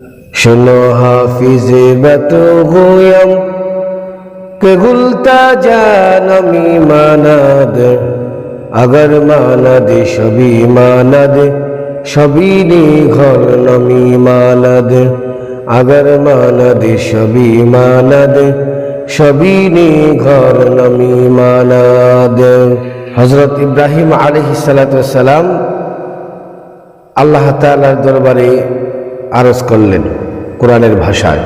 শোনো হাফিজে بتغيم کہ غلتا جانمی মানাদ আগর মানাদে সবই মানাদে সবই নিঘর নমি মানাদে আগর মানাদে সবই মানাদে সবই নিঘর নমি মানাদ হজরত ইব্রাহিম আলহিসাল্লাম আল্লাহ তালার দরবারে আরজ করলেন কোরআনের ভাষায়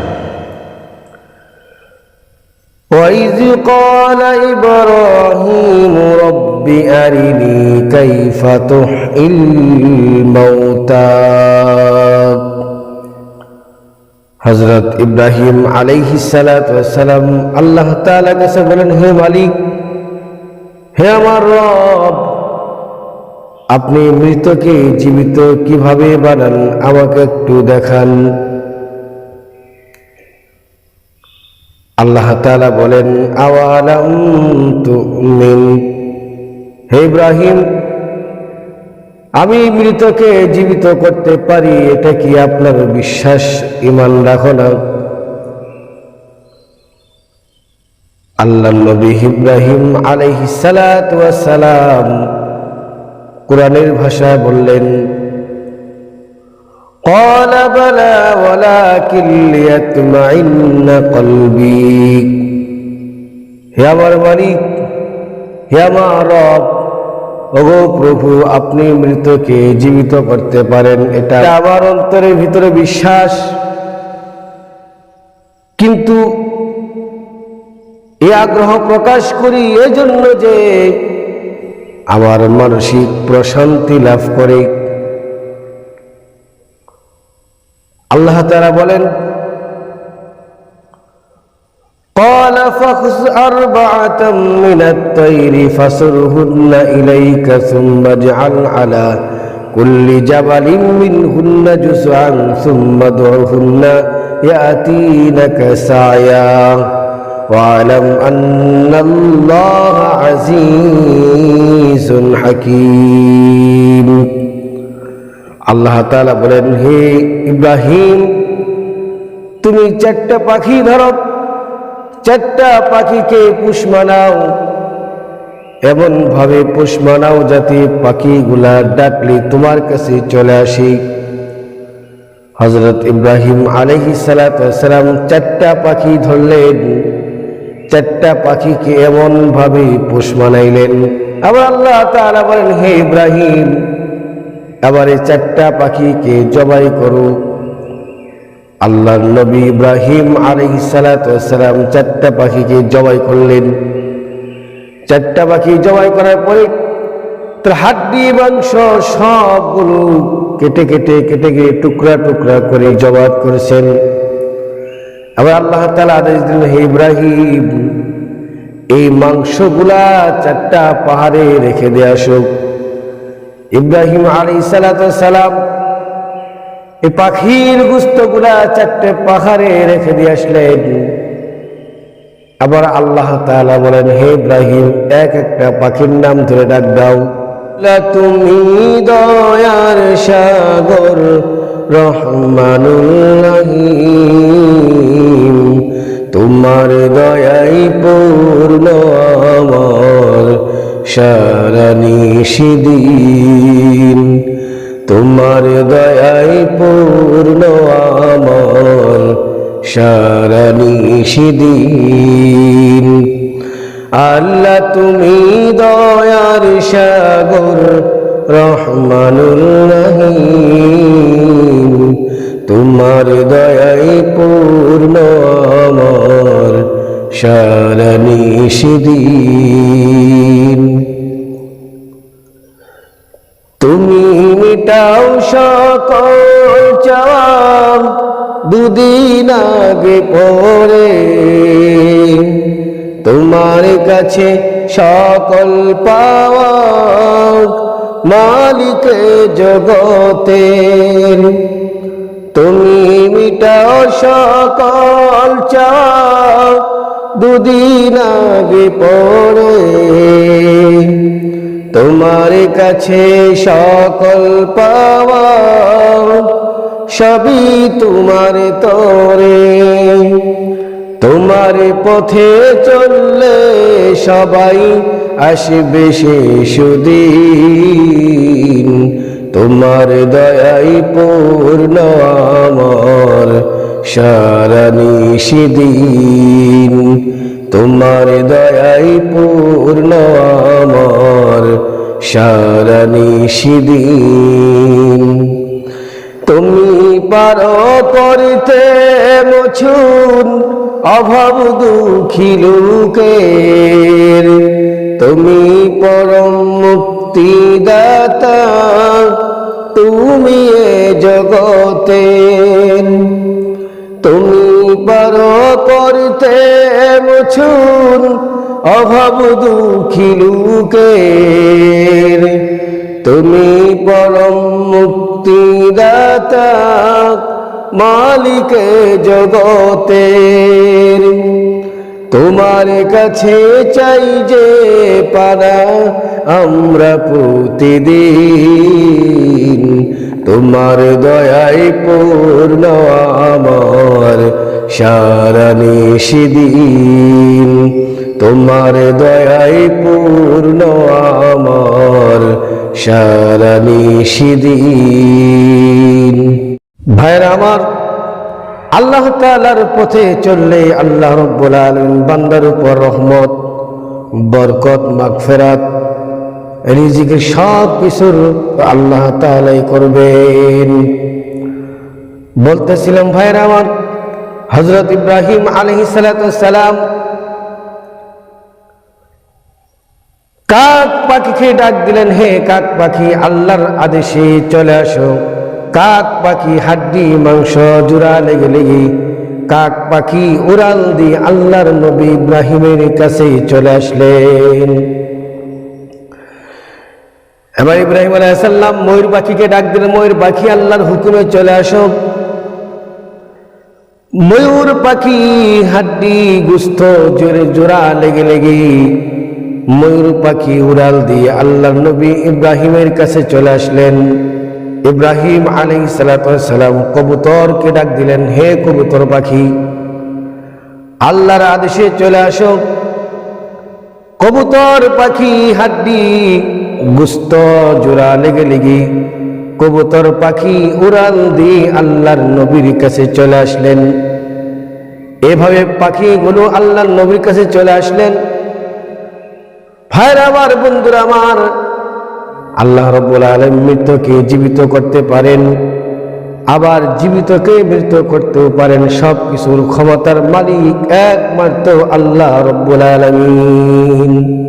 وإذ قال إبراهيم رب أرني كيف تحيي الموتى হজরত ইব্রাহিম আলাইহি সালাম আল্লাহ তাআলা কাছে বলেন হে মালিক হে আমার রব আপনি মৃতকে জীবিত কীভাবে বানান? আমাকে একটু দেখান। আল্লাহ তাআলা বলেন হে ইব্রাহিম, আমি মৃতকে জীবিত করতে পারি, এটা কি আপনার বিশ্বাস? ইমান রাখো না। আল্লাহ নবী ইব্রাহিম আলাইহিস কোরআনের ভাষায় বললেন قال بلى ولكن ليطمئن قلبي হে আমার মালিক হে আমার রব ওগো প্রভু আপনি মৃতকে জীবিত করতে পারেন এটা আমার অন্তরের ভিতরে বিশ্বাস কিন্তু এ আগ্রহ প্রকাশ করি এজন্য যে আমার মানসিক প্রশান্তি লাভ করে আল্লাহ তারা বলেন قال فخذ أربعة من الطير فصرهن إليك ثم اجعل على كل جبل منهن جزعا ثم ادعهن يأتينك سعيا واعلم أن الله عزيز حكيم আল্লাহ তাআলা বলেন হে ইব্রাহিম তুমি চারটা পাখি ধরো চারটা পাখিকে পুষ মানাও এমন ভাবে পুষ মানাও যাতে পাখিগুলা ডাকলে তোমার কাছে চলে আসি হজরত ইব্রাহিম আলহি সালাম চারটা পাখি ধরলেন চারটা পাখিকে এমন ভাবে পোষ মানাইলেন। আবার আল্লাহ তাআলা বলেন, হে ইব্রাহিম, আবার এই চারটা পাখিকে জবাই করো। আল্লাহ নবী ইব্রাহিম আলহি সালাম চারটা পাখিকে জবাই করলেন। চারটা পাখি জবাই করার পরে তার হাড্ডি, মাংস সবগুলো কেটে কেটে কেটে কেটে টুকরা টুকরা করে জবাব করেছেন। আবার আল্লাহ তালা আদেশ দিলেন, হে ইব্রাহিম, এই মাংসগুলা চারটা পাহাড়ে রেখে দিয়ে আসুক ইব্রাহিম আলী সালাম, এই পাখির গুস্তগুলা চারটে পাহাড়ে রেখে দিয়ে আসলেন। আবার আল্লাহ তাআলা বলেন, হে ইব্রাহিম, এক একটা পাখির নাম ধরে ডাক দাও। তুমি দয়ার সাগর রহমানুল্লাহিম, তোমার দয়াই পূর্ণ আমার সারা নিষিদিন তোমার দয়াই পূর্ণ আমার সারা নিষিদিন আল্লাহ তুমি দয়ার সাগর রহমানুল্লাহিম, তোমার দয়াই পূর্ণ আমার সারা তুমি মিটাও সকল চাওয়া দুদিন আগে পরে, তোমার কাছে সকল পাওয়া মালিক জগতের। তুমি মিটাও সকল চাও দুদিন আগে পরে তোমার কাছে সকল পাওয়া সবই তোমার তরে। তোমার পথে চললে সবাই আসবে সুদিন তোমার দয়াই পূর্ণ আমার সারা তোমার দয়াই পূর্ণ আমার সারা তুমি পারো করিতে মছুন অভাব দুঃখী লোকের। তুমি পরম মুক্তিদাতা, তুমি এ জগতের তুমি পারো করতে মুছুন অভাব দুঃখী লোকের। তুমি পরম মুক্তিদাতা, মালিকে জগতের। তোমার কাছে চাই যে পারা আমরা প্রতিদিন। তোমার দয়ায় পূর্ণ আমার সারা নিষিদিন তোমার দয়ায় পূর্ণ আমার সারা নিষিদিন ভাইরা আমার আল্লাহ তালার পথে চললে আল্লাহ রব্বুল আলমিন বান্দার উপর রহমত, বরকত, মাগফেরাত, রিজিকের সব কিছুর আল্লাহ তালাই করবেন। বলতেছিলাম ভাইরা আমার হজরত ইব্রাহিম আলহি সালাম কাক পাখিকে ডাক দিলেন, হে কাক পাখি, আল্লাহর আদেশে চলে আসো। কাক পাখি, হাড্ডি, মাংস, জোড়া লেগে লেগে কাক পাখি উড়াল দিয়ে আল্লাহর নবী ইব্রাহিমের কাছে চলে আসলেন। এবার ইব্রাহিম আলাইসাল্লাম ময়ূর পাখিকে ডাক দিলেন, ময়ূর পাখি, আল্লাহর হুকুমে চলে আসো। ময়ূর পাখি, হাড্ডি, গুস্ত, জোরে জোড়া লেগে লেগে ময়ূর পাখি উড়াল দিয়ে আল্লাহর নবী ইব্রাহিমের কাছে চলে আসলেন। ইব্রাহিম আলী সালাম কবুতরকে ডাক দিলেন, হে কবুতর পাখি, আল্লাহর আদেশে চলে আসো। কবুতর পাখি হাড্ডি গুস্ত জোড়া লেগে লেগে কবুতর পাখি উড়াল দিয়ে আল্লাহর নবীর কাছে চলে আসলেন। এভাবে পাখিগুলো আল্লাহর নবীর কাছে চলে আসলেন। ভাইরা আমার, বন্ধুরা আমার আল্লাহ রব্বুল আলম মৃত্যুকে জীবিত করতে পারেন, আবার জীবিতকে মৃত করতেও পারেন সব কিছুর ক্ষমতার মালিক একমাত্র আল্লাহ রব্বুল আলমিন।